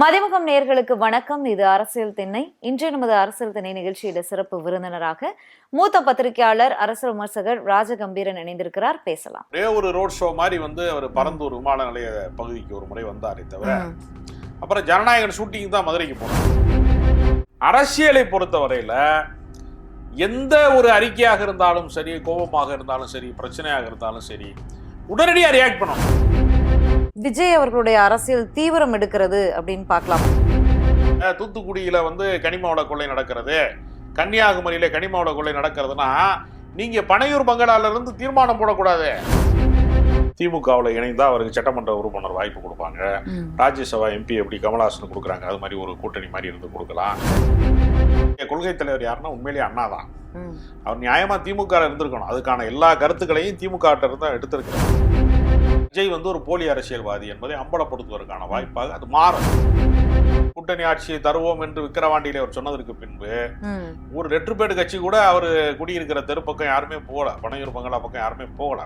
மதிமுகம் நேர்களுக்கு வணக்கம். இது அரசியல் திண்ணை. இன்றைய நமது அரசியல் திண்ணை நிகழ்ச்சியில சிறப்பு விருந்தினராக மூத்த பத்திரிகையாளர் அரசியல் விமர்சகர் ராஜகம்பீரன் இணைந்திருக்கிறார். பேசலாம். ஒரே ஒரு ரோட் ஷோ மாதிரி வந்து அவர் பரந்தூர் விமான நிலைய பகுதிக்கு ஒரு முறை வந்தாரே தவிர அப்புறம் ஜனநாயகன் ஷூட்டிங் தான் மதுரைக்கு போனார் அரசியலை பொறுத்தவரையில எந்த ஒரு அறிக்கையாக இருந்தாலும் சரி கோபமாக இருந்தாலும் சரி பிரச்சனையாக இருந்தாலும் சரி உடனடியாக ரியாக்ட் பண்ணணும். விஜய் அவர்களுடைய அரசியல் தீவிரம் எடுக்கிறது அப்படின்னு பார்க்கலாம். தூத்துக்குடியில வந்து கனிமாவள கொள்ளை நடக்கிறது. கன்னியாகுமரியில கனிமாவள கொள்ளை நடக்கிறதுனா நீங்க பனையூர் பங்களால இருந்து தீர்மானம் போடக்கூடாது. திமுகவில் இணைந்தா அவருக்கு சட்டமன்ற உறுப்பினர் வாய்ப்பு கொடுப்பாங்க. ராஜ்யசபா எம்பி எப்படி கமலஹாசன் கொடுக்குறாங்க அது மாதிரி ஒரு கூட்டணி மாதிரி இருந்து கொடுக்கலாம். என் கொள்கை தலைவர் யாருன்னா உண்மையிலேயே அண்ணா தான். ம், அவர் நியாயமா திமுக இருந்திருக்கணும். அதுக்கான எல்லா கருத்துக்களையும் திமுக இருந்து தான் எடுத்திருக்கிறார். விஜய் வந்து ஒரு போலி அரசியல்வாதி என்பதை அம்பலப்படுத்துவதற்கான வாய்ப்பாக அது மாறும். கூட்டணி ஆட்சியை தருவோம் என்று விக்கிரவாண்டியில அவர் சொன்னதற்கு பின்பு. ஒரு ரெற்றுப்பேடு கட்சி கூட அவர் குடியிருக்கிற தெரு பக்கம் யாருமே போகல. பனையூர் பங்களா பக்கம் யாருமே போகல.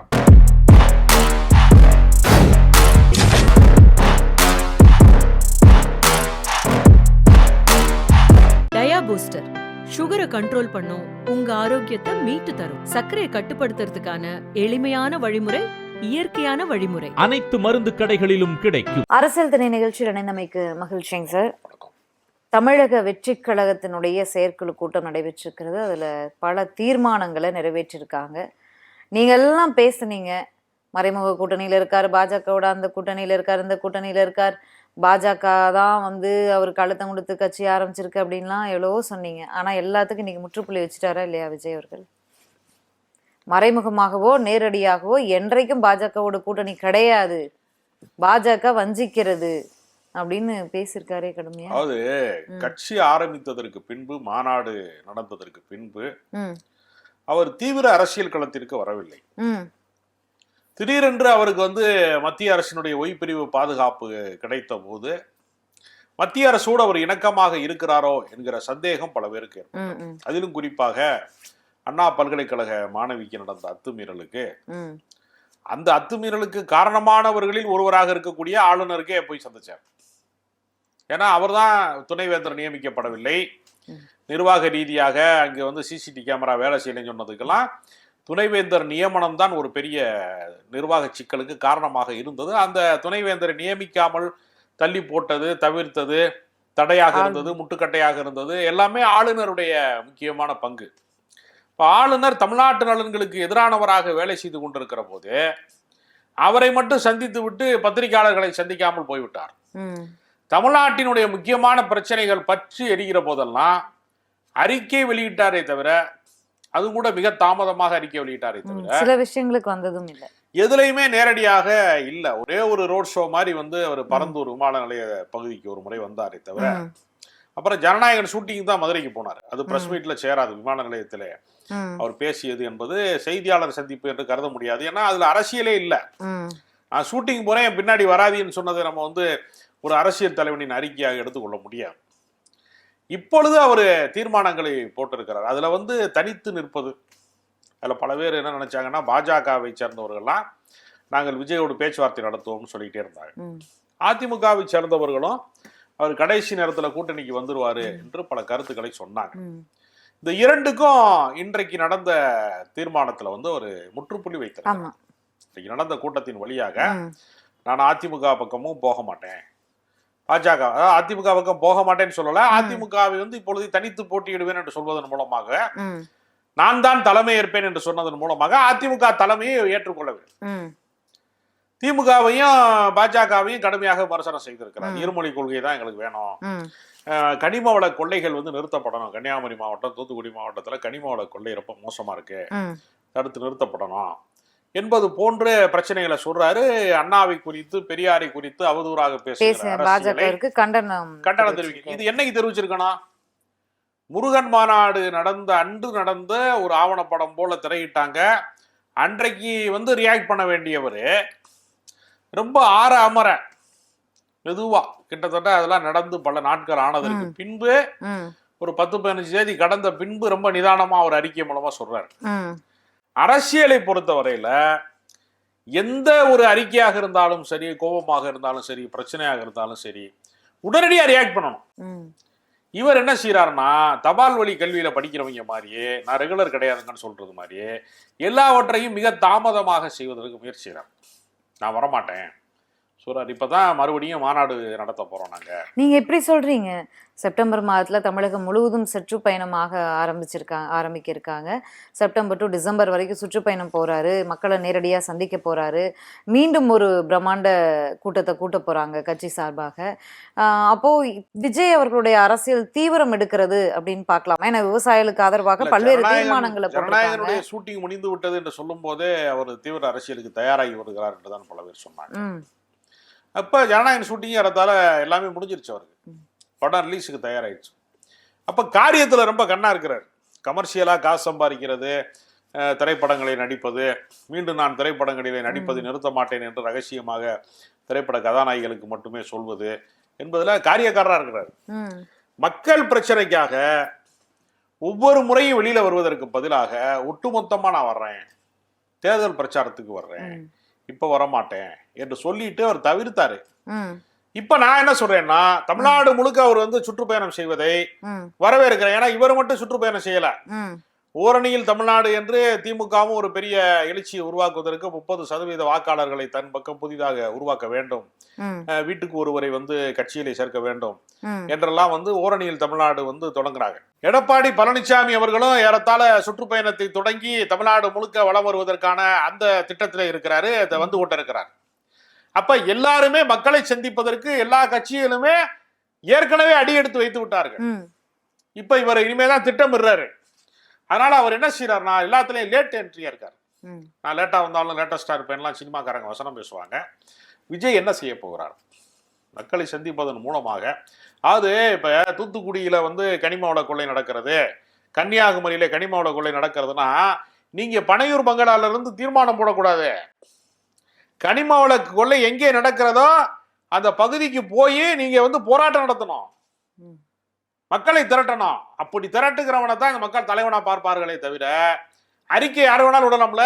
டயா பூஸ்டர். சுகரை கண்ட்ரோல் பண்ணும் உங்க ஆரோக்கியத்தை மீட்டு தரும். சர்க்கரையை கட்டுப்படுத்துறதுக்கான எளிமையான வழிமுறை இயற்கையான வழிமுறை. அனைத்து மருந்து கடைகளிலும் கிடைக்கும். அரசியல் திணை நிகழ்ச்சியில் இணைந்தமைக்கு மகிழ்ச்சிங்க சார். தமிழக வெற்றி கழகத்தினுடைய செயற்குழு கூட்டம் நடைபெற்றிருக்கிறது. அதுல பல தீர்மானங்களை நிறைவேற்றிருக்காங்க. நீங்க எல்லாம் பேசுனீங்க. மறைமுக கூட்டணியில இருக்கார் பாஜகவோட அந்த கூட்டணியில இருக்கார் இந்த கூட்டணியில இருக்கார். பாஜக தான் வந்து அவர் கழுத்தம் கொடுத்து கட்சி ஆரம்பிச்சிருக்கு அப்படின்லாம் எவ்வளவோ சொன்னீங்க. ஆனா எல்லாத்துக்கும் இன்னைக்கு முற்றுப்புள்ளி வச்சுட்டாரா இல்லையா விஜய் அவர்கள்? மறைமுகமாகவோ நேரடியாகவோ என்றைக்கும் பாஜகவோட கூட்டணி கிடையாது. பாஜக வஞ்சிக்கிறது அப்படின்னு பேசியிருக்காரே கடுமையா. அதாவது. கட்சி ஆரம்பித்ததற்கு பின்பு மாநாடு நடந்ததற்கு பின்பு அவர் தீவிர அரசியல் களத்திற்கு வரவில்லை. திடீரென்று அவருக்கு வந்து மத்திய அரசினுடைய ஒய்பிரிவு பாதுகாப்பு கிடைத்த போது மத்திய அரசோடு அவர் இணக்கமாக இருக்கிறாரோ என்கிற சந்தேகம் பல பேருக்கு அதிலும் குறிப்பாக அண்ணா பல்கலைக்கழக மாணவிக்கு நடந்த அத்துமீறலுக்கு. அந்த அத்துமீறலுக்கு காரணமானவர்களில் ஒருவராக இருக்கக்கூடிய ஆளுநருக்கே போய் சந்திச்சார். ஏன்னா அவர்தான் துணைவேந்தர் நியமிக்கப்படவில்லை. நிர்வாக ரீதியாக அங்கே வந்து சிசிடி கேமரா வேலை செய்யலைன்னு சொன்னதுக்கெல்லாம் துணைவேந்தர் நியமனம் தான் ஒரு பெரிய நிர்வாக சிக்கலுக்கு காரணமாக இருந்தது. அந்த துணைவேந்தரை நியமிக்காமல் தள்ளி போட்டது தவிர்த்தது தடையாக. இருந்தது முட்டுக்கட்டையாக இருந்தது எல்லாமே ஆளுநருடைய முக்கியமான பங்கு. இப்போ ஆளுநர் தமிழ்நாட்டு நலன்களுக்கு எதிரானவராக வேலை செய்து கொண்டிருக்கிற போது அவரை மட்டும் சந்தித்து விட்டு பத்திரிகையாளர்களை சந்திக்காமல் போய்விட்டார். தமிழ்நாட்டினுடைய முக்கியமான பிரச்சனைகள் பற்றி எரிகிற போதெல்லாம் அறிக்கை வெளியிட்டாரே தவிர அது கூட மிக தாமதமாக அறிக்கை வெளியிட்டாரே. தவிர சில விஷயங்களுக்கு வந்ததும் இல்ல. எதுலையுமே நேரடியாக இல்ல. ஒரே ஒரு ரோட் ஷோ மாதிரி வந்து அவர் பரந்தூர் விமான நிலைய பகுதிக்கு ஒரு முறை வந்தாரே தவிர அப்புறம் ஜனநாயகன் ஷூட்டிங் தான் மதுரைக்கு போனார். அது பிரஸ். மீட்ல சேராது. விமான நிலையத்திலே. அவர் பேசியது என்பது செய்தியாளர் சந்திப்பு என்று கருத முடியாது. ஏன்னா அதுல அரசியலே இல்ல. நான் ஷூட்டிங் போறேன் என் பின்னாடி வராதீன்னு சொன்னதை நம்ம வந்து ஒரு அரசியல் தலைவனின் அறிக்கையாக எடுத்துக்கொள்ள முடியாது. இப்பொழுது அவர் தீர்மானங்களை போட்டிருக்கிறார். அதுல வந்து தனித்து நிற்பது. அதுல பல பேர் என்ன நினைச்சாங்கன்னா பாஜகவை சேர்ந்தவர்கள்லாம் நாங்கள் விஜயோடு பேச்சுவார்த்தை நடத்துவோம்னு சொல்லிக்கிட்டே இருந்தாங்க. அதிமுகவை சேர்ந்தவர்களும் அவர் கடைசி நேரத்துல கூட்டணிக்கு வந்துருவாரு என்று பல கருத்துக்களை சொன்னாங்க. இந்த இரண்டுக்கும் இன்றைக்கு நடந்த தீர்மானத்துல வந்து ஒரு முற்றுப்புள்ளி வைத்தார் ஆமா. இன்றைக்கு நடந்த கூட்டத்தின் வழியாக நான் அதிமுக பக்கமும் போக மாட்டேன். பாஜக அதிமுக பக்கம் போக மாட்டேன்னு சொல்லல. அதிமுகவை வந்து இப்பொழுது தனித்து போட்டியிடுவேன் என்று சொல்வதன் மூலமாக நான் தான் தலைமை ஏற்பேன் என்று சொன்னதன் மூலமாக அதிமுக தலைமையை ஏற்றுக்கொள்ளவில்லை. திமுகவையும் பாஜகவையும் கடுமையாக விமர்சனம் செய்திருக்கிறார். இருமொழி கொள்கை தான் எங்களுக்கு வேணும். கனிம வள கொள்ளைகள் வந்து நிறுத்தப்படணும். கன்னியாகுமரி மாவட்டம் தூத்துக்குடி மாவட்டத்துல கனிம வள கொள்ளை ரொம்ப மோசமா இருக்கு. தடுத்து நிறுத்தப்படணும். என்பது போன்ற பிரச்சனைகளை சொல்றாரு. அண்ணாவை குறித்து பெரியாரை குறித்து அவதூறாக பேச பேசுகிற அரசியலை பாஜகவிற்கு கண்டனம் கண்டனம் தெரிவிக்க இது என்னைக்கு தெரிவிச்சிருக்கணும்? முருகன் மாநாடு நடந்த அன்று நடந்த ஒரு ஆவணப்படம் போல திரையிட்டாங்க. அன்றைக்கு வந்து ரியாக்ட் பண்ண வேண்டியவர் ரொம்ப ஆற அமர மெதுவா கிட்டத்தட்ட அதெல்லாம் நடந்து பல நாட்கள் ஆனதற்கு. பின்பு ஒரு பத்து பதினஞ்சு தேதி கடந்த பின்பு ரொம்ப நிதானமா ஒரு அறிக்கை மூலமா சொல்றாரு. அரசியலை பொறுத்தவரையில எந்த ஒரு அறிக்கையாக இருந்தாலும் சரி கோபமாக இருந்தாலும் சரி பிரச்சனையாக இருந்தாலும் சரி உடனடியா ரியாக்ட் பண்ணணும். இவர் என்ன செய்யறாருன்னா தபால் வழி கல்வியில படிக்கிறவங்க மாதிரியே நான் ரெகுலர் கிடையாதுங்கன்னு சொல்றது மாதிரியே எல்லாவற்றையும் மிக தாமதமாக செய்வதற்கு முயற்சி செய்றார். நான் வரமாட்டேன். சொல்றாரு இப்பதான் மறுபடியும் மாநாடு நடத்த போறோம் நாங்க. நீங்க எப்படி சொல்றீங்க? செப்டம்பர் மாதத்துல தமிழகம் முழுவதும் சுற்றுப்பயணமாக ஆரம்பிச்சிருக்காங்க ஆரம்பிக்க இருக்காங்க செப்டம்பர் டு டிசம்பர் வரைக்கும் சுற்றுப்பயணம் போறாரு. மக்களை நேரடியா சந்திக்க போறாரு. மீண்டும் ஒரு பிரம்மாண்ட கூட்டத்தை கூட்ட போறாங்க கட்சி சார்பாக. ஆஹ் அப்போ விஜய் அவர்களுடைய அரசியல் தீவிரம் எடுக்கிறது அப்படின்னு பார்க்கலாம்? ஏன்னா விவசாயிகளுக்கு ஆதரவாக பல்வேறு தீர்மானங்களை ஜனநாயகனுடைய ஷூட்டிங் முடிந்து விட்டது என்று சொல்லும் போதே அவர் தீவிர அரசியலுக்கு தயாராகி வருகிறார் என்றுதான் பல பேர் சொன்னாங்க. அப்ப ஜனநாயகன் ஷூட்டிங் ஏறத்தால எல்லாமே முடிஞ்சிருச்சு அவருக்கு. படம் ரிலீஸுக்கு தயாராயிடுச்சு. அப்ப காரியத்துல ரொம்ப கண்ணா இருக்கிறார். கமர்ஷியலா காசு சம்பாதிக்கிறது திரைப்படங்களை நடிப்பது மீண்டும் நான் திரைப்படங்களிலே நடிப்பதை நிறுத்த மாட்டேன் என்று ரகசியமாக திரைப்பட கதாநாயகிகளுக்கு மட்டுமே சொல்வது என்பதுல காரியக்காரரா இருக்கிறார். மக்கள் பிரச்சனைக்காக ஒவ்வொரு முறையும் வெளியில வருவதற்கு பதிலாக ஒட்டுமொத்தமா நான் வர்றேன். தேர்தல் பிரச்சாரத்துக்கு வர்றேன். இப்ப வரமாட்டேன். என்று சொல்லிட்டு அவர் தவிர்த்தாரு. இப்ப நான் என்ன சொல்றேன்னா தமிழ்நாடு முழுக்க அவர் வந்து சுற்றுப்பயணம் செய்வதை வரவேற்கிறேன். ஏன்னா இவர் மட்டும் சுற்றுப்பயணம் செய்யல. ஓரணியில் தமிழ்நாடு என்று திமுகவும் ஒரு பெரிய எழுச்சியை உருவாக்குவதற்கு முப்பது சதவீத வாக்காளர்களை தன் பக்கம் புதிதாக உருவாக்க வேண்டும். வீட்டுக்கு ஒருவரை வந்து கட்சியிலே சேர்க்க வேண்டும் என்றெல்லாம் வந்து ஓரணியில் தமிழ்நாடு வந்து தொடங்குறாங்க. எடப்பாடி பழனிசாமி அவர்களும் ஏறத்தாழ சுற்றுப்பயணத்தை தொடங்கி தமிழ்நாடு முழுக்க வளம் வருவதற்கான அந்த திட்டத்திலே இருக்கிறாரு. அதை வந்து கொண்டு இருக்கிறார் அப்ப எல்லாருமே மக்களை சந்திப்பதற்கு எல்லா கட்சிகளுமே ஏற்கனவே அடி எடுத்து வைத்து விட்டார்கள். இப்ப இவர் இனிமேதான் திட்டமிடுறாரு. அதனால அவர் என்ன செய்யறாருன்னா எல்லாத்துலயும் லேட் என்ட்ரியா இருக்காரு. நான் லேட்டா வந்தாலும் லேட்டஸ்டா இருப்பேன்லாம் சினிமாக்காரங்க வசனம் பேசுவாங்க. விஜய் என்ன செய்ய போகிறார்? மக்களை சந்திப்பதன் மூலமாக அது இப்ப தூத்துக்குடியில வந்து கனிமவள கொள்ளை நடக்கிறது கன்னியாகுமரியில கனிமவள கொள்ளை நடக்கிறதுனா நீங்க பனையூர் பங்களால இருந்து தீர்மானம் போடக்கூடாது. கனிமவள கொள்ளை எங்கே நடக்கிறதோ அந்த பகுதிக்கு போய் நீங்க வந்து போராட்டம் நடத்தணும். மக்களை திரட்டணும். அப்படி திரட்டுகிறவனை தான் இந்த மக்கள் தலைவனா பார்ப்பார்களே தவிர அறிக்கை யார் வேணாலும் விடலாம்ல?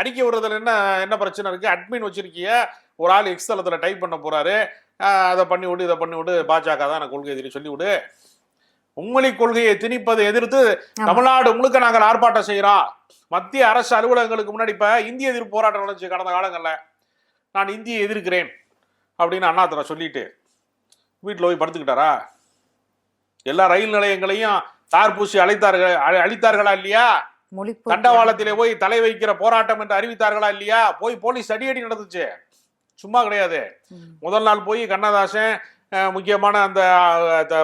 அறிக்கை விடுறதுல என்ன என்ன பிரச்சனை இருக்கு? அட்மின் வச்சிருக்கிய ஒரு ஆள் எக்ஸ் தளத்துல டைப் பண்ண போறாரு. அதை பண்ணி விடு இதை பண்ணி விடு பாஜக தான் எனக்கு கொள்கை எதிரி சொல்லி விடு. உம்மொழி கொள்கையை திணிப்பதை எதிர்த்து. தமிழ்நாடு முழுக்க நாங்கள் ஆர்ப்பாட்டம் செய்கிறோம். மத்திய அரசு அலுவலகங்களுக்கு முன்னாடி இப்ப இந்திய எதிர்ப்பு போராட்டம் நடந்துச்சு கடந்த காலங்கள்ல. நான் இந்தியை எதிர்க்கிறேன் அப்படின்னு அண்ணாத்திர சொல்லிட்டு வீட்டில் போய் படுத்துக்கிட்டாரா? எல்லா ரயில் நிலையங்களையும் தார் பூசி அழைத்தார்கள் அழி- அழித்தார்களா இல்லையா? தண்டவாளத்திலே போய் தலை வைக்கிற போராட்டம் என்று அறிவித்தார்களா இல்லையா? போய் போலீஸ் அடியடி நடந்துச்சு சும்மா கிடையாது. முதல் நாள் போய் கண்ணதாசன் முக்கியமான அந்த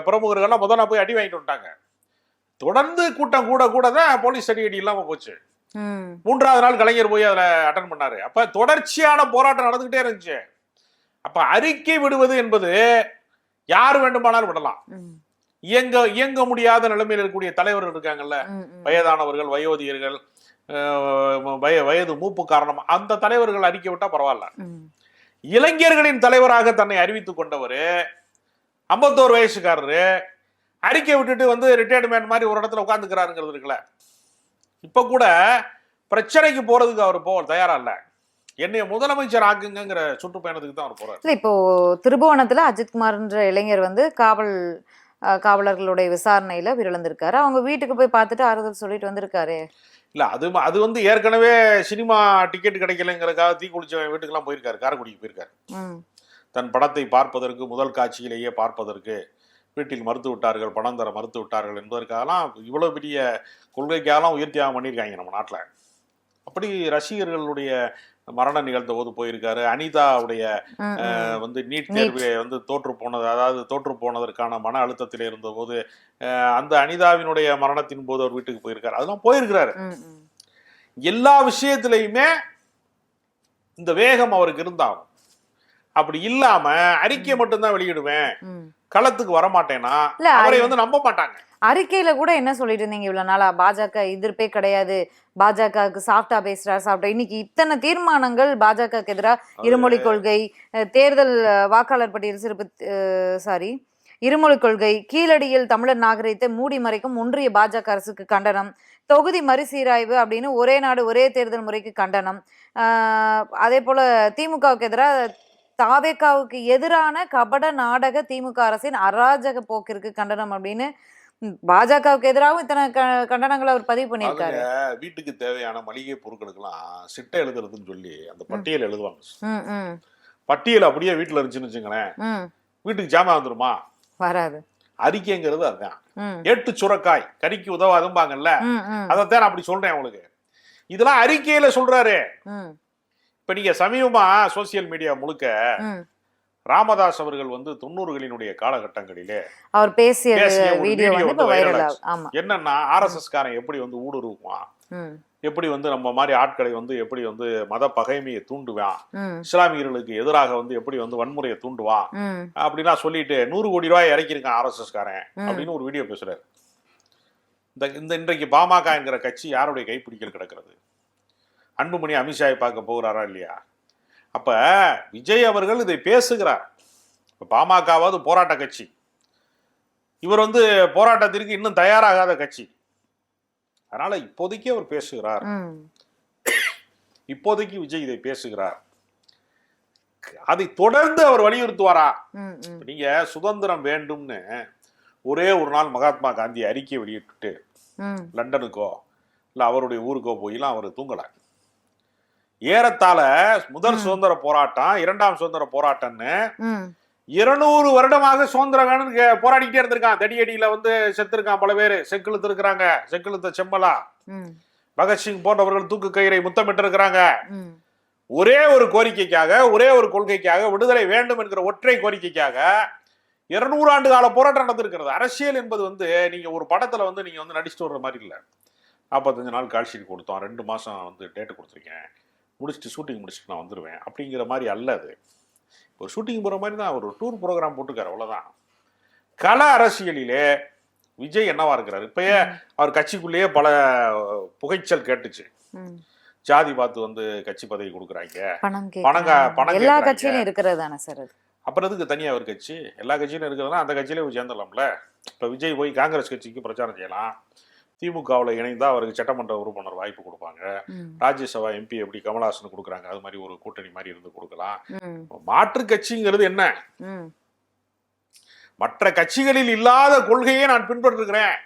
பிரமுகர்கள்லாம் முதல் நாள் போய் அடி வாங்கிட்டு வந்துட்டாங்க. தொடர்ந்து கூட்டம் கூட கூட தான் போலீஸ் அடியடி இல்லாம போச்சு. ம் மூன்றாவது நாள் கலைஞர் போய் அதில் அட்டன் பண்ணாரு. அப்ப தொடர்ச்சியான போராட்டம் நடந்துகிட்டே இருந்துச்சு. அப்ப அறிக்கை விடுவது என்பது யார் வேண்டுமானாலும் விடலாம். இயங்க இயங்க முடியாத நிலைமையில் இருக்கக்கூடிய தலைவர்கள் இருக்காங்கல்ல. வயதானவர்கள் வயோதிகர்கள் வய வயது மூப்பு காரணம் அந்த தலைவர்கள் அறிக்கை விட்டா பரவாயில்ல. இளைஞர்களின் தலைவராக தன்னை அறிவித்துக் கொண்டவர் ஐம்பத்தோரு வயசுக்காரரு அறிக்கை விட்டுட்டு வந்து ரிட்டையர்டு மேன் மாதிரி ஒரு இடத்துல உட்காந்துக்கிறாருங்கிறது இருக்குல்ல. இப்ப கூட பிரச்சனைக்கு போறதுக்கு அவர் போக தயாரா இல்ல. என்னைய முதலமைச்சர் ஆக்குங்கிற சுற்றுப்பயணத்துக்கு தான் அவர் போறாரு. இல்ல இப்போ திருபுவனத்துல அஜித்குமார்ன்ற இளைஞர் வந்து காவல் காவலர்களுடைய விசாரணையில உயிரிழந்திருக்காரு அவங்க வீட்டுக்கு போய் பார்த்துட்டு ஆறுதல் சொல்லிட்டு வந்திருக்காரு. இல்ல அது அது வந்து ஏற்கனவே சினிமா டிக்கெட் கிடைக்கலங்கிறதுக்காக தீ குளிச்சவன் வீட்டுக்கெல்லாம் போயிருக்காரு. காரைக்குடிக்கு போயிருக்காரு. தன் படத்தை பார்ப்பதற்கு முதல் காட்சியிலேயே பார்ப்பதற்கு வீட்டில் மறுத்து விட்டார்கள் பணம் தர மறுத்து விட்டார்கள் என்பதற்காகலாம் இவ்வளவு பெரிய கொள்கைக்காகலாம் உயிர் தியாகம் பண்ணியிருக்காங்க நம்ம நாட்டில். அப்படி ரசிகர்களுடைய மரணம் நிகழ்ந்த போது போயிருக்காரு. அனிதாவுடைய வந்து நீட். தேர்விலே வந்து தோற்று போனது அதாவது தோற்று போனதற்கான மன அழுத்தத்தில் இருந்தபோது அஹ், அந்த அனிதாவினுடைய மரணத்தின் போது அவர் வீட்டுக்கு போயிருக்காரு. அதெல்லாம் போயிருக்கிறாரு. எல்லா விஷயத்திலையுமே இந்த வேகம் அவருக்கு இருந்தாகும். அப்படி இல்லாம அறிக்கை மட்டும்தான் வெளியிடுவேன். களத்துக்கு வர மாட்டேன்னா இல்ல, அவரை வந்து நம்ப மாட்டாங்க. அறிக்கையில கூட என்ன சொல்லிட்டு இருந்தீங்க இவ்வளவு நாளா? பாஜக எதிர்ப்பே கிடையாது. பாஜகவுக்கு சாஃப்டா பேசுறா சாஃப்டா இன்னைக்கு இத்தனை தீர்மானங்கள் பாஜகவுக்கு எதிராக இருமொழி கொள்கை தேர்தல் வாக்காளர் பட்டியல் சிறப்பு சாரி இருமொழி கொள்கை கீழடியில் தமிழர் நாகரிகத்தை மூடி மறைக்கும் ஒன்றிய பாஜக அரசுக்கு கண்டனம் தொகுதி மறுசீராய்வு அப்படின்னு ஒரே நாடு ஒரே தேர்தல் முறைக்கு கண்டனம். ஆஹ், அதே போல திமுகவுக்கு எதிராக தாவேக்காவுக்கு எதிரான கபட நாடக திமுக அரசின் அராஜக போக்கிற்கு கண்டனம் அப்படின்னு பாஜகவுக்கு எதிராகவும் இத்தனை கண்டனங்களை அவர் பதிவு பண்ணியிருக்காரு. வீட்டுக்கு தேவையான மளிகை பொருட்களுக்கெல்லாம் சிட்டை எழுதுறதுன்னு சொல்லி அந்த பட்டியல் எழுதுவாங்க பட்டியல் அப்படியே வீட்டுல இருந்துச்சுன்னு வச்சுங்களேன் வீட்டுக்கு ஜாமான் வந்துருமா? வராது. அறிக்கைங்கிறது அதுதான். எட்டு சுரக்காய் கறிக்கு உதவாதும்பாங்கல்ல. அதைத்தான் நான் அப்படி சொல்றேன் உங்களுக்கு. இதெல்லாம் அறிக்கையில சொல்றாரு. இப்ப நீங்க சமீபமா சோசியல் மீடியா முழுக்க ராமதாஸ் அவர்கள் வந்து தொண்ணூறுகளினுடைய காலகட்டங்களிலே அவர் பேசிய வீடியோ என்னன்னா ஆர்எஸ்எஸ் காரன் எப்படி வந்து ஊடுருவான் எப்படி வந்து நம்ம மாதிரி ஆட்களை வந்து எப்படி வந்து மத பகைமையை தூண்டுவான்? இஸ்லாமியர்களுக்கு எதிராக வந்து எப்படி வந்து வன்முறையை தூண்டுவான்? அப்படின்னா சொல்லிட்டு நூறு கோடி ரூபாய் இறக்கியிருக்கான் ஆர்எஸ்எஸ் காரன். அப்படின்னு ஒரு வீடியோ பேசுறாரு. இந்த இந்த இன்றைக்கு பாமக என்கிற கட்சி யாருடைய கைப்பிடிக்கல் கிடக்கிறது? அன்புமணி அமித்ஷாவை பார்க்க போகிறாரா இல்லையா? அப்ப விஜய் அவர்கள் இதை பேசுகிறார். இப்ப பாமகவாவது போராட்ட கட்சி. இவர் வந்து போராட்டத்திற்கு இன்னும் தயாராகாத கட்சி. அதனால இப்போதைக்கு அவர் பேசுகிறார். இப்போதைக்கு விஜய் இதை பேசுகிறார். அதை தொடர்ந்து அவர் வலியுறுத்துவாரா? நீங்க சுதந்திரம் வேண்டும்னு ஒரே ஒரு நாள் மகாத்மா காந்தி அறிக்கை வெளியிட்டுட்டு ம். லண்டனுக்கோ இல்ல அவருடைய ஊருக்கோ போயெல்லாம் அவர் தூங்கல ஏறத்தாழ முதல் சுதந்திர போராட்டம் இரண்டாம் சுதந்திர போராட்டம்னு இருநூறு வருடமாக சுதந்திரம் வேணும்னு போராடிக்கிட்டே இருந்திருக்கான். தடியடியில வந்து செத்துருக்கான் பல பேர். செக்கிழுத்து இருக்கிறாங்க செக்கிழுத்த செம்மலா பகத்சிங் போன்றவர்கள் தூக்கு கயிறை முத்தமிட்டு இருக்கிறாங்க ஒரே ஒரு கோரிக்கைக்காக ஒரே ஒரு கொள்கைக்காக விடுதலை வேண்டும் என்கிற ஒற்றை கோரிக்கைக்காக இருநூறு ஆண்டு கால போராட்டம் நடந்திருக்கிறது. அரசியல் என்பது வந்து நீங்க ஒரு படத்துல வந்து நீங்க வந்து நடிச்சுட்டு வர்ற மாதிரி இல்லை. நாற்பத்தஞ்சு நாள் கால் ஷீட் கொடுத்தோம். ரெண்டு மாசம் வந்து டேட்டு கொடுத்துருக்கேன். முடிச்சுட்டு ஷூட்டிங் முடிச்சுட்டு நான் வந்துடுவேன் அப்படிங்கிற மாதிரி அல்ல அது. ஒரு ஷூட்டிங் போகிற மாதிரி தான் ஒரு டூர் ப்ரோக்ராம் போட்டுக்காரு அவ்வளோதான் கல அரசியலிலே விஜய் என்னவா இருக்கிறார்? இப்பயே அவர் கட்சிக்குள்ளேயே பல புகைச்சல் கேட்டுச்சு. ஜாதி பார்த்து வந்து கட்சி பதவி கொடுக்குறாங்க. பணம் பணம் எல்லா. கட்சியிலும் இருக்கிறது தானே சார் அப்புறம் எதுக்கு தனியாக ஒரு கட்சி? எல்லா கட்சியிலும் இருக்கிறதுனா அந்த கட்சியிலே சேர்ந்துடலாம்ல? இப்போ விஜய் போய் காங்கிரஸ் கட்சிக்கு பிரச்சாரம் செய்யலாம். திமுகவில் இணைந்தா அவருக்கு சட்டமன்ற உறுப்பினர் வாய்ப்பு கொடுப்பாங்க. ராஜ்யசபா எம்பி எப்படி கமல்ஹாசன் கொடுக்குறாங்க அது மாதிரி ஒரு கூட்டணி மாதிரி இருந்து கொடுக்கலாம். மாற்று கட்சிங்கிறது என்ன? மற்ற கட்சிகளில் இல்லாத கொள்கையை நான் பின்பற்றுகிறேன்.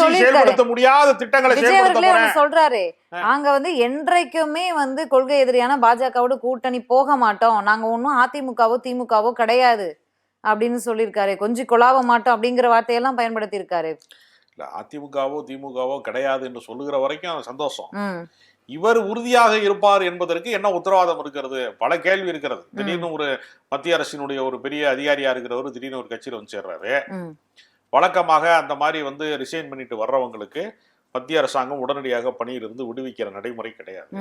செயல்படுத்த முடியாத திட்டங்களை செயல்படுத்த சொல்றாரு. நாங்க வந்து என்றைக்குமே வந்து கொள்கை எதிரியான பாஜகவோட கூட்டணி போக மாட்டோம். நாங்க ஒன்றும் அதிமுகவோ திமுகவோ கிடையாது அப்படின்னு சொல்லியிருக்காரு. கொஞ்சம் கொலாவ மாட்டோம் அப்படிங்கிற வார்த்தையெல்லாம் பயன்படுத்தி இருக்காரு இல்ல அதிமுகவோ திமுகவோ கிடையாது என்று சொல்லுகிற வரைக்கும் சந்தோஷம். இவர் உறுதியாக இருப்பார் என்பதற்கு என்ன உத்தரவாதம் இருக்கிறது? பல கேள்வி இருக்கிறது. திடீர்னு ஒரு மத்திய அரசினுடைய ஒரு பெரிய அதிகாரியா இருக்கிறவர் திடீர்னு ஒரு கட்சியில வந்து சேர்றாரு. வழக்கமாக அந்த மாதிரி வந்து ரிசைன் பண்ணிட்டு வர்றவங்களுக்கு மத்திய அரசாங்கம் உடனடியாக பணியிலிருந்து விடுவிக்கிற நடைமுறை கிடையாது.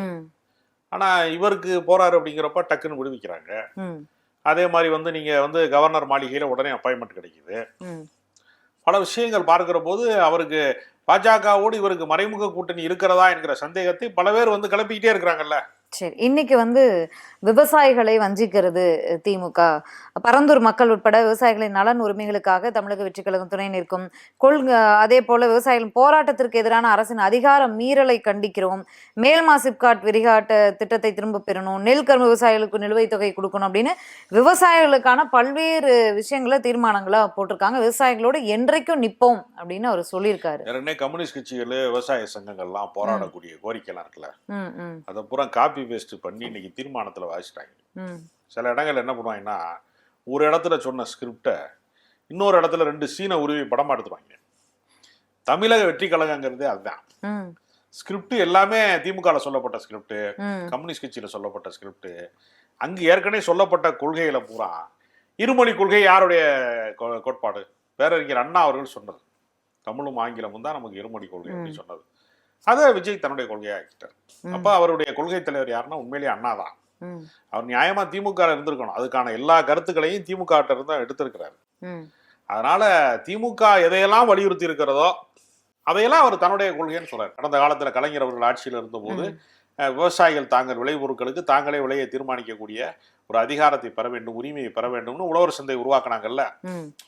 ஆனா இவருக்கு போறாரு அப்படிங்கிறப்ப டக்குன்னு விடுவிக்கிறாங்க. அதே மாதிரி வந்து நீங்க வந்து கவர்னர் மாளிகையில உடனே அப்பாயின்மெண்ட் கிடைக்குது. பல விஷயங்கள் பார்க்கிற போது அவருக்கு பாஜகவோடு இவருக்கு மறைமுக கூட்டணி இருக்கிறதா என்கிற சந்தேகத்தை பல பேர் வந்து கிளப்பிக்கிட்டே இருக்கிறாங்கல்ல. சரி இன்னைக்கு வந்து விவசாயிகளை வஞ்சிக்கிறது திமுக. பரந்தூர் மக்கள் உட்பட விவசாயிகளின் நலன் உரிமைகளுக்காக தமிழக வெற்றிக் கழகம் துணை நிற்கும். கொள்கை அதே போல விவசாயிகளின் போராட்டத்திற்கு எதிரான அரசின் அதிகார மீறலை கண்டிக்கிறோம். மேல்மா சிப்காட் விரிகாட்ட திட்டத்தை திரும்ப பெறணும். நெல் கரும்பு விவசாயிகளுக்கு நிலுவைத் தொகை கொடுக்கணும் அப்படின்னு விவசாயிகளுக்கான பல்வேறு விஷயங்களை தீர்மானங்களா போட்டிருக்காங்க. விவசாயிகளோடு என்றைக்கும் நிப்போம் அப்படின்னு அவர் சொல்லியிருக்காரு. கம்யூனிஸ்ட் கட்சிகள் விவசாய சங்கங்கள்லாம் போராடக்கூடிய கோரிக்கைலாம் இருக்குல்ல. அதை பூரா காப்பி பேஸ்ட் பண்ணி இன்னைக்கு தீர்மானத்தில் வாசிட்டாங்க சில இடங்கள் என்ன பண்ணுவாங்கன்னா ஒரு இடத்துல சொன்ன ஸ்கிரிப்டை இன்னொரு இடத்துல ரெண்டு சீனை உருவி படமா எடுத்துருவாங்க. தமிழக வெற்றி கழகங்கிறதே அதுதான். ஸ்கிரிப்ட் எல்லாமே திமுகவில் சொல்லப்பட்ட ஸ்கிரிப்ட் கம்யூனிஸ்ட் கட்சியில் சொல்லப்பட்ட ஸ்கிரிப்ட் அங்கு ஏற்கனவே சொல்லப்பட்ட கொள்கைகளை பூரா இருமொழி கொள்கை யாருடைய கோட்பாடு? பேரறிஞர் அண்ணா அவர்கள் சொன்னது. தமிழும் ஆங்கிலமும் தான் நமக்கு இருமொழி கொள்கை அப்படின்னு சொன்னது. அதை விஜய் தன்னுடைய கொள்கையா ஆக்கிட்டார் ம். அப்ப அவருடைய கொள்கை தலைவர் யாருன்னா உண்மையிலேயே அண்ணா தான் ம். அவர் நியாயமா திமுக இருந்திருக்கணும். அதுக்கான எல்லா கருத்துக்களையும் திமுக இருந்து எடுத்திருக்கிறாரு. அதனால திமுக எதையெல்லாம் வலியுறுத்தி இருக்கிறதோ அதையெல்லாம் அவர் தன்னுடைய கொள்கைன்னு சொல்றாரு. கடந்த காலத்துல கலைஞர் அவர்கள் ஆட்சியில் இருந்தபோது விவசாயிகள் தாங்கள் விளைபொருட்களுக்கு தாங்களே விலையை தீர்மானிக்கக்கூடிய ஒரு அதிகாரத்தை பெற வேண்டும் உரிமையை பெற வேண்டும்னு உழவர் சந்தை உருவாக்குனாங்கல்ல.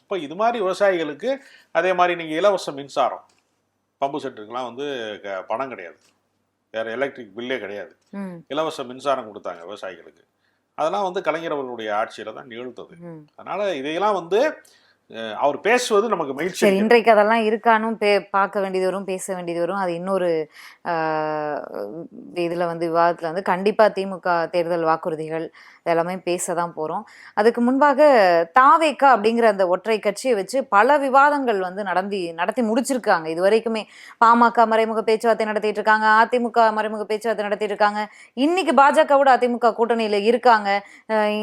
இப்போ இது மாதிரி விவசாயிகளுக்கு அதே மாதிரி நீங்கள் இலவச மின்சாரம் பம்பு செட்டுக்கெல்லாம் வந்து பணம் கிடையாது. வேற எலக்ட்ரிக் பில்லே கிடையாது. இலவச மின்சாரம் கொடுத்தாங்க விவசாயிகளுக்கு. அதெல்லாம் வந்து கலைஞர் அவர்களுடைய ஆட்சியில தான் நிகழ்த்தது. அதனால இதையெல்லாம் வந்து அவர் பேசுவது நமக்கு மகிழ்ச்சி. இன்றைக்கு அதெல்லாம் இருக்கானும் பே பார்க்க வேண்டியது வரும் பேச வேண்டியது வரும். அது இன்னொரு இதுல வந்து விவாதத்துல வந்து கண்டிப்பா திமுக தேர்தல் வாக்குறுதிகள் இதெல்லாமே பேச தான் போறோம். அதுக்கு முன்பாக தாவேக்கா அப்படிங்கிற அந்த ஒற்றை கட்சியை வச்சு பல விவாதங்கள் வந்து நடத்தி நடத்தி முடிச்சிருக்காங்க. இது வரைக்குமே பாமக மறைமுக பேச்சுவார்த்தை நடத்திட்டு இருக்காங்க அதிமுக மறைமுக பேச்சுவார்த்தை நடத்திட்டு இருக்காங்க. இன்னைக்கு பாஜகவோட அதிமுக கூட்டணியில இருக்காங்க.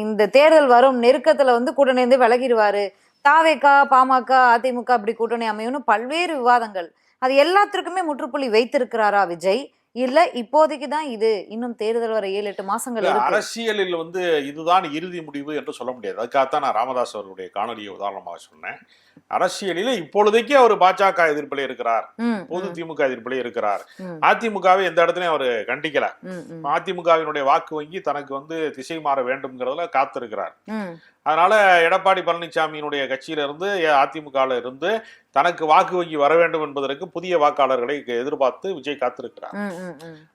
இந்த தேர்தல் வரும் நெருக்கத்துல வந்து கூட்டணியிலிருந்து விலகிடுவாரு தாவேக்கா பாமக அதிமுக அப்படி கூட்டணி அமையும்னு பல்வேறு விவாதங்கள். அது எல்லாத்திற்குமே முற்றுப்புள்ளி வைத்திருக்கிறாரா விஜய்? இல்ல இப்போதைக்கு தான் இது இன்னும் தேர்தல் வர ஏழு எட்டு மாசங்கள் அரசியலில் வந்து இதுதான் இறுதி முடிவு என்று சொல்ல முடியாது. அதுக்காகத்தான் நான் ராமதாஸ் அவர்களுடைய காணொலியை உதாரணமாக சொன்னேன். அரசியலில் இப்பொழுதைக்கு அவர் பாஜக எதிர்ப்பிலே இருக்கிறார். பொது திமுக எதிர்ப்பிலே இருக்கிறார். அதிமுகவை எந்த இடத்துலயும் அவர் கண்டிக்கல. அதிமுகவினுடைய வாக்கு வங்கி தனக்கு வந்து திசை மாற வேண்டும்ங்கிறதுல காத்திருக்கிறார். அதனால எடப்பாடி பழனிசாமியினுடைய கட்சியில இருந்து அதிமுகல இருந்து தனக்கு வாக்கு வங்கி வர வேண்டும் என்பதற்கு புதிய வாக்காளர்களை எதிர்பார்த்து விஜய் காத்திருக்கிறார்.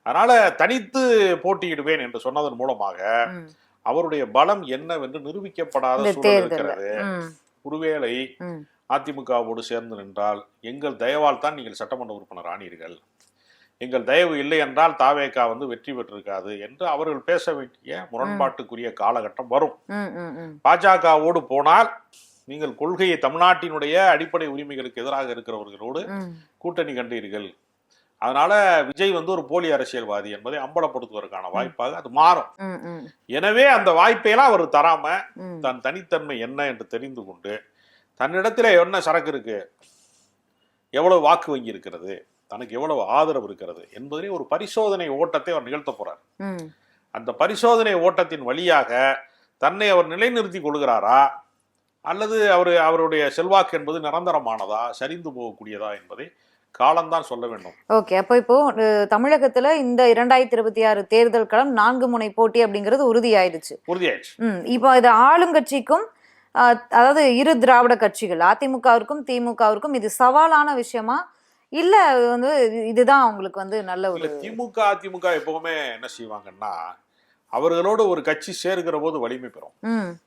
அதனால தனித்து போட்டியிடுவேன் என்று சொன்னதன் மூலமாக. அவருடைய பலம் என்னவென்று நிரூபிக்கப்படாத சூழல் இருக்கிறது. ஒருவேளை அதிமுகவோடு சேர்ந்து நின்றால் எங்கள் தயவால் தான் நீங்கள் சட்டமன்ற உறுப்பினர் ஆனீர்கள். எங்கள் தயவு இல்லை என்றால் தாவேகா வந்து வெற்றி பெற்றிருக்காது என்று அவர்கள் பேச வேண்டிய முரண்பாட்டுக்குரிய காலகட்டம் வரும். பாஜகவோடு போனால் நீங்கள் கொள்கையை தமிழ்நாட்டினுடைய அடிப்படை உரிமைகளுக்கு எதிராக இருக்கிறவர்களோடு கூட்டணி கண்டீர்கள். அதனால விஜய் வந்து ஒரு போலி அரசியல்வாதி என்பதை அம்பலப்படுத்துவதற்கான வாய்ப்பாக அது மாறும். எனவே அந்த வாய்ப்பையெல்லாம் அவர் தராம. தன் தனித்தன்மை என்ன என்று தெரிந்து கொண்டு தன்னிடத்துல என்ன சரக்கு இருக்கு? எவ்வளவு வாக்கு வங்கி இருக்கிறது? தனக்கு எவ்வளவு ஆதரவு இருக்கிறது? என்பதை ஒரு பரிசோதனை ஓட்டத்தை அவர் நிகழ்த்த போறார். அந்த பரிசோதனை ஓட்டத்தின் வழியாக தன்னை அவர் நிலைநிறுத்திக் கொள்கிறாரா? அல்லது அவர் அவருடைய செல்வாக்கு என்பது நிரந்தரமானதா? சரிந்து போகக்கூடியதா என்பதை காலம்தான் சொல்ல வேண்டும். ஓகே அப்போ இப்போ தமிழகத்துல இந்த இரண்டாயிரத்தி இருபத்தி ஆறு தேர்தல் களம் நான்கு முனை போட்டி அப்படிங்கிறது உறுதியாயிடுச்சு உறுதியாயிடுச்சு ம் இப்போ இது ஆளுங்கட்சிக்கும் அதாவது இரு திராவிட கட்சிகள் அதிமுகவிற்கும் திமுகவிற்கும் இது சவாலான விஷயமா? இல்ல வந்து இது- இதுதான் அவங்களுக்கு வந்து நல்ல ஒரு திமுக அதிமுக எப்பவுமே என்ன செய்வாங்கன்னா அவர்களோடு ஒரு கட்சி சேர்கிற போது வலிமை பெறும்.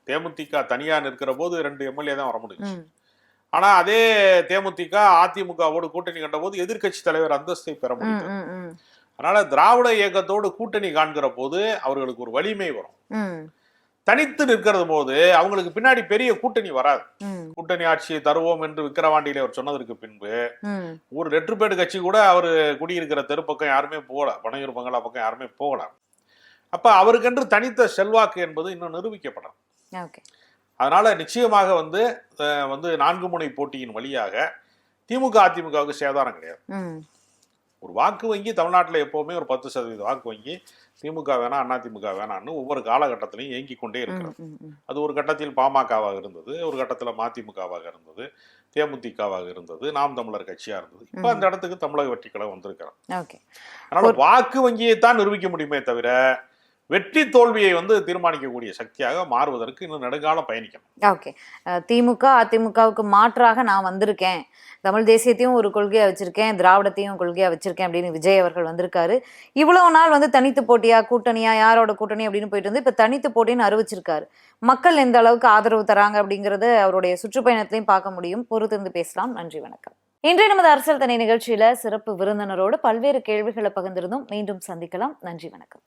தேமுதிக தனியா நிற்கிற போது ரெண்டு எம்எல்ஏ தான் வர முடியும். ஆனா அதே தேமுதிக அதிமுகவோடு கூட்டணி கண்ட போது எதிர்க்கட்சி தலைவர் அந்தஸ்தை பெற முடியும் அதனால திராவிட இயக்கத்தோடு கூட்டணி காண்கிற போது அவர்களுக்கு ஒரு வலிமை வரும். தனித்து நிற்கிறது போது அவங்களுக்கு பின்னாடி பெரிய கூட்டணி வராது. கூட்டணி ஆட்சியை தருவோம் என்று விக்கிரவாண்டியில அவர் சொன்னதற்கு பின்பு ஒரு ரெற்றுப்பேடு கட்சி கூட அவர் குடியிருக்கிற தெரு பக்கம் யாருமே போகல. பனையூர் பங்களா பக்கம் யாருமே போகல. அப்ப அவருக்கென்று தனித்த செல்வாக்கு என்பது இன்னும் நிரூபிக்கப்படும் ஓகே. அதனால நிச்சயமாக வந்து வந்து நான்கு முனை போட்டியின் வழியாக திமுக அதிமுகவுக்கு சேதாரம் கிடையாது. ஒரு வாக்கு வங்கி தமிழ்நாட்டில் எப்பவுமே ஒரு பத்து சதவீத வாக்கு வங்கி திமுக வேணாம் அதிமுக வேணாம்னு ஒவ்வொரு காலகட்டத்திலையும் இயங்கிக் கொண்டே இருக்கிறது. அது ஒரு கட்டத்தில் பாமகவாக இருந்தது ஒரு கட்டத்தில் மதிமுகவாக இருந்தது தேமுதிகவாக இருந்தது நாம் தமிழர் கட்சியா இருந்தது. இப்போ அந்த இடத்துக்கு தமிழக வெற்றி கழகம் வந்திருக்கிறோம் அதனால வாக்கு வங்கியை தான் நிரூபிக்க முடியுமே தவிர வெற்றி தோல்வியை வந்து தீர்மானிக்கக்கூடிய சக்தியாக மாறுவதற்கு இன்னும் நெடுங்காலம் பயணிக்கணும். ஓகே திமுக அதிமுகவுக்கு மாற்றாக நான் வந்திருக்கேன். தமிழ் தேசியத்தையும் ஒரு கொள்கையா வச்சிருக்கேன். திராவிடத்தையும் கொள்கையா வச்சிருக்கேன் அப்படின்னு விஜய் அவர்கள் வந்திருக்காரு. இவ்வளவு நாள் வந்து தனித்து போட்டியா கூட்டணியா யாரோட கூட்டணி அப்படின்னு போயிட்டு வந்து இப்ப தனித்து போட்டின்னு அறிவிச்சிருக்காரு. மக்கள் எந்த அளவுக்கு ஆதரவு தராங்க அப்படிங்கறது அவருடைய சுற்றுப்பயணத்திலையும் பார்க்க முடியும். பொறுத்திருந்து பேசலாம். நன்றி வணக்கம். இன்றைய நமது அரசியல் தனி நிகழ்ச்சியில சிறப்பு விருந்தினரோடு பல்வேறு கேள்விகளை பகிர்ந்திருந்தோம். மீண்டும் சந்திக்கலாம். நன்றி வணக்கம்.